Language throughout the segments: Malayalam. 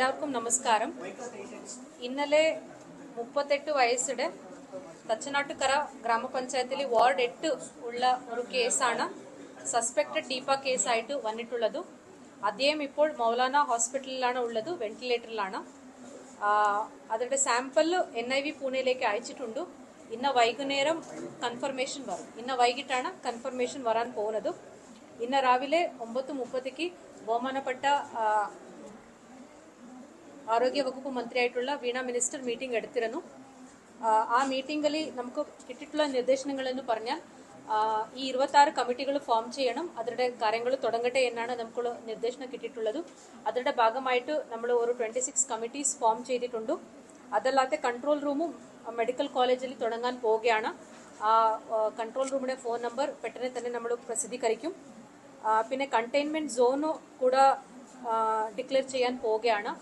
എല്ലാവർക്കും നമസ്കാരം. ഇന്നലെ മുപ്പത്തെട്ട് വയസ്സിടെ തച്ചനാട്ടുകര ഗ്രാമപഞ്ചായത്തിലെ വാർഡ് എട്ട് ഉള്ള ഒരു കേസാണ് സസ്പെക്ടഡ് ഡീപ കേസായിട്ട് വന്നിട്ടുള്ളത്. അദ്ദേഹം ഇപ്പോൾ മൗലാന ഹോസ്പിറ്റലിലാണ് ഉള്ളത് വെന്റിലേറ്ററിലാണ്. അതിന്റെ സാമ്പിൾ എൻ ഐ വി പൂനെയിലേക്ക് അയച്ചിട്ടുണ്ട്. ഇന്ന് വൈകുന്നേരം കൺഫർമേഷൻ വരും. ഇന്ന് വൈകിട്ടാണ് കൺഫർമേഷൻ വരാൻ പോകുന്നത്. ഇന്ന് രാവിലെ ഒമ്പത് മുപ്പത്തേക്ക് ബഹുമാനപ്പെട്ട ആ, ആരോഗ്യ വകുപ്പ് മന്ത്രിയായിട്ടുള്ള വീണ മിനിസ്റ്റർ മീറ്റിംഗ് എടുത്തിരുന്നു. ആ, മീറ്റിംഗിൽ നമുക്ക് കിട്ടിയിട്ടുള്ള നിർദ്ദേശങ്ങൾ എന്ന് പറഞ്ഞാൽ ഈ ഇരുപത്തി ആറ് കമ്മിറ്റികൾ ഫോം ചെയ്യണം അതിന്റെ കാര്യങ്ങൾ തുടങ്ങട്ടെ എന്നാണ് നമുക്ക് നിർദ്ദേശം കിട്ടിയിട്ടുള്ളത്. അതിന്റെ ഭാഗമായിട്ട് നമ്മൾ ഒരു ട്വന്റി സിക്സ് കമ്മിറ്റീസ് ഫോം ചെയ്തിട്ടുണ്ട്. അതല്ലാതെ കൺട്രോൾ റൂമും മെഡിക്കൽ കോളേജിൽ തുടങ്ങാൻ പോവുകയാണ്. ആ കൺട്രോൾ റൂമിന്റെ ഫോൺ നമ്പർ പെട്ടെന്ന് തന്നെ നമ്മൾ പ്രസിദ്ധീകരിക്കും. പിന്നെ കണ്ടെയ്ൻമെന്റ് സോണ് കൂടെ ഡിക്ലെയർ ചെയ്യാൻ പോവുകയാണ്.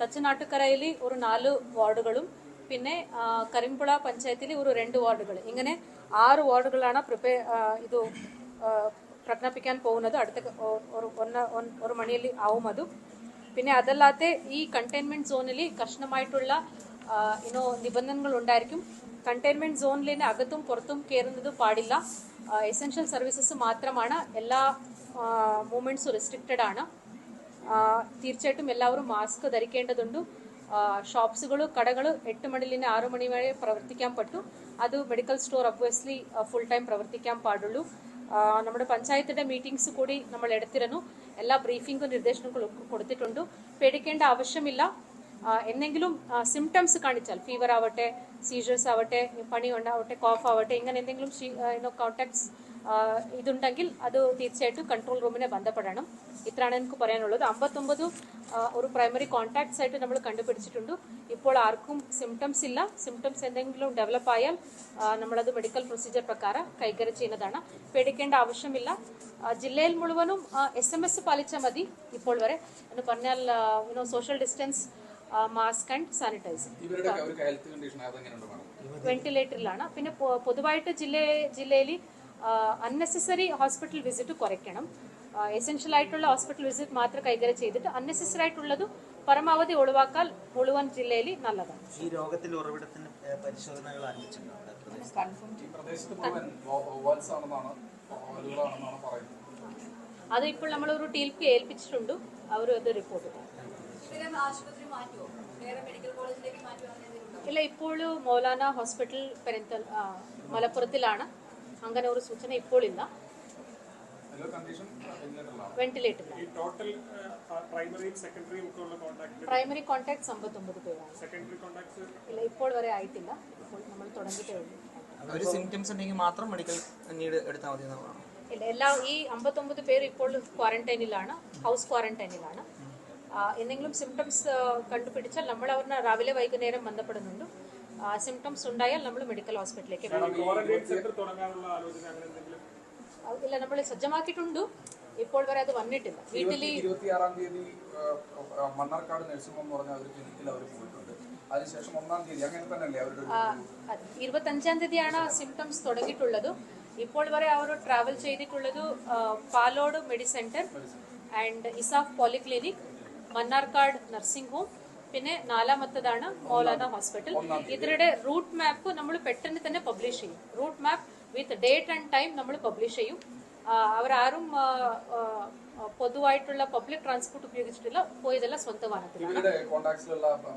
തച്ചനാട്ടുകരയിൽ ഒരു നാല് വാർഡുകളും പിന്നെ കരിമ്പുള പഞ്ചായത്തിൽ ഒരു രണ്ട് വാർഡുകൾ ഇങ്ങനെ ആറ് വാർഡുകളാണ് പ്രിപ്പയർ ഇത് പ്രഖ്യാപിക്കാൻ പോകുന്നത്. അടുത്ത ഒരു ഒന്ന് ഒരു മണിയിൽ ആവും അത്. പിന്നെ അതല്ലാതെ ഈ കണ്ടെയ്ൻമെന്റ് സോണിൽ കർശനമായിട്ടുള്ള ഇനോ നിബന്ധനകൾ ഉണ്ടായിരിക്കും. കണ്ടെയ്ൻമെന്റ് സോണിൽ അകത്തും പുറത്തും കയറുന്നത് പാടില്ല. എസെൻഷ്യൽ സർവീസസ് മാത്രമാണ്. എല്ലാ മൂവ്മെന്റ്സും റെസ്ട്രിക്റ്റഡ് ആണ്. തീർച്ചയായിട്ടും എല്ലാവരും മാസ്ക് ധരിക്കേണ്ടതുണ്ട്. ഷോപ്സുകൾ കടകൾ എട്ട് മണിയിൽ നിന്ന് ആറു മണി വരെ പ്രവർത്തിക്കാൻ പറ്റും. അത് medical store obviously full time പ്രവർത്തിക്കാൻ പാടുള്ളൂ. നമ്മുടെ പഞ്ചായത്തിന്റെ മീറ്റിംഗ്സ് കൂടി നമ്മൾ എടുത്തിരുന്നു. എല്ലാ ബ്രീഫിംഗും നിർദ്ദേശങ്ങളും കൊടുത്തിട്ടുണ്ട്. പേടിക്കേണ്ട ആവശ്യമില്ല. എന്തെങ്കിലും സിംറ്റംസ് കാണിച്ചാൽ ഫീവർ ആവട്ടെ സീഷേഴ്സ് ആവട്ടെ പനി ഉണ്ടാവട്ടെ കോഫ് ആവട്ടെ ഇങ്ങനെ എന്തെങ്കിലും കോൺടാക്ട്സ് ഇതുണ്ടെങ്കിൽ അത് തീർച്ചയായിട്ടും കൺട്രോൾ റൂമിനെ ബന്ധപ്പെടണം. ഇത്രയാണ് എനിക്ക് പറയാനുള്ളത്. അമ്പത്തൊമ്പത് ഒരു പ്രൈമറി കോൺടാക്ട്സ് ആയിട്ട് നമ്മൾ കണ്ടുപിടിച്ചിട്ടുണ്ട്. ഇപ്പോൾ ആർക്കും സിംറ്റംസ് ഇല്ല. സിംറ്റംസ് എന്തെങ്കിലും ഡെവലപ്പ് ആയാൽ നമ്മളത് മെഡിക്കൽ പ്രൊസീജിയർ പ്രകാരം കൈകാര്യം ചെയ്യുന്നതാണ്. പേടിക്കേണ്ട ആവശ്യമില്ല. ജില്ലയിൽ മുഴുവനും എസ് എം എസ് പാലിച്ചാൽ മതി ഇപ്പോൾ വരെ. എന്ന് പറഞ്ഞാൽ you know social distance mask and sanitiser വെന്റിലേറ്ററിലാണ് പിന്നെ പൊതുവായിട്ട് ജില്ല ജില്ലയിൽ അൺനെസസറി ഹോസ്പിറ്റൽ വിസിറ്റ് കുറയ്ക്കണം. എസെൻഷ്യൽ ആയിട്ടുള്ള ഹോസ്പിറ്റൽ വിസിറ്റ് മാത്രം കൈകാര്യം ചെയ്തിട്ട് അൺനെസസറി ആയിട്ടുള്ളത് പരമാവധി ഒഴിവാക്കാൻ മുഴുവൻ ജില്ലയിൽ നല്ലതാണ്. ഈ രോഗത്തിന്റെ ഉറവിടത്തിന് പരിശോധനകൾ അത് ഇപ്പോൾ നമ്മൾ ഒരു ടീൽക്ക് ഏൽപ്പിച്ചിട്ടുണ്ട്. അവർ അത് റിപ്പോർട്ട് ഇതിനെ ആശുപത്രി മാറ്റുമോ വേറെ മെഡിക്കൽ കോളേജിലേക്ക് മാറ്റുമോ അങ്ങനെ എന്തെങ്കിലും ഇല്ല ഇപ്പോൾ മോലാന ഹോസ്പിറ്റൽ പെരിന്തൽ മലപ്പുറത്തിലാണ്. അങ്ങനെ ഒരു സൂചന ഇപ്പോൾ ഇല്ല. പ്രൈമറി കോൺടാക്ട് അമ്പത്തൊമ്പത് പേരാണ്. ഇല്ല ഇപ്പോൾ വരെ ആയിട്ടില്ല. ഇപ്പോൾ നമ്മൾ തുടങ്ങിയിട്ടേ ഉള്ളൂ. ഒരു സിംറ്റംസ് ഉണ്ടെങ്കിൽ മാത്രം മെഡിക്കൽ നീഡ് എടുത്താൽ മതി ഇല്ല എല്ലാ ഈ അമ്പത്തൊമ്പത് പേര് ഇപ്പോൾ ക്വാറന്റൈനിലാണ് ഹൗസ് ക്വാറന്റൈനിലാണ് എന്തെങ്കിലും സിംറ്റംസ് കണ്ടുപിടിച്ചാൽ നമ്മൾ അവരുടെ രാവിലെ വൈകുന്നേരം ബന്ധപ്പെടുന്നുണ്ട്. സിംറ്റംസ് ഉണ്ടായാൽ നമ്മൾ മെഡിക്കൽ ഹോസ്പിറ്റലിലേക്ക് ഇല്ല നമ്മൾ സജ്ജമാക്കിയിട്ടുണ്ട്. ഇപ്പോൾ വരെ അത് വന്നിട്ടില്ല. വീട്ടിൽ ഇരുപത്തിയാറാം തീയതി മണ്ണാർക്കാട് നഴ്സിംഗ് എന്ന് പറഞ്ഞ ഒരു ക്ലിനിക്കിൽ അവർ പോയിട്ടുണ്ട്. അതിനുശേഷം ഒന്നാം തീയതി അങ്ങനെ തന്നെയല്ലേ അവരുടെ ഇരുപത്തഞ്ചാം തീയതിയാണ് സിംറ്റംസ് തുടങ്ങിയിട്ടുള്ളത്. ഇപ്പോൾ വരെ അവർ ട്രാവൽ ചെയ്തിട്ടുള്ളത് Palode medi centre and ESAF polyclinic Mannarkkad nursing home. പിന്നെ നാലാമത്തതാണ് മൗലാന ഹോസ്പിറ്റൽ. ഇതിരുടെ റൂട്ട് മാപ്പ് നമ്മൾ പെട്ടെന്ന് തന്നെ പബ്ലിഷ് ചെയ്യും. Route map with date and time നമ്മൾ പബ്ലിഷ് ചെയ്യും. അവരാരും പൊതുവായിട്ടുള്ള പബ്ലിക് ട്രാൻസ്പോർട്ട് ഉപയോഗിച്ചിട്ടില്ല. പോയതെല്ലാം സ്വന്തം വാഹനത്തിലാണ്.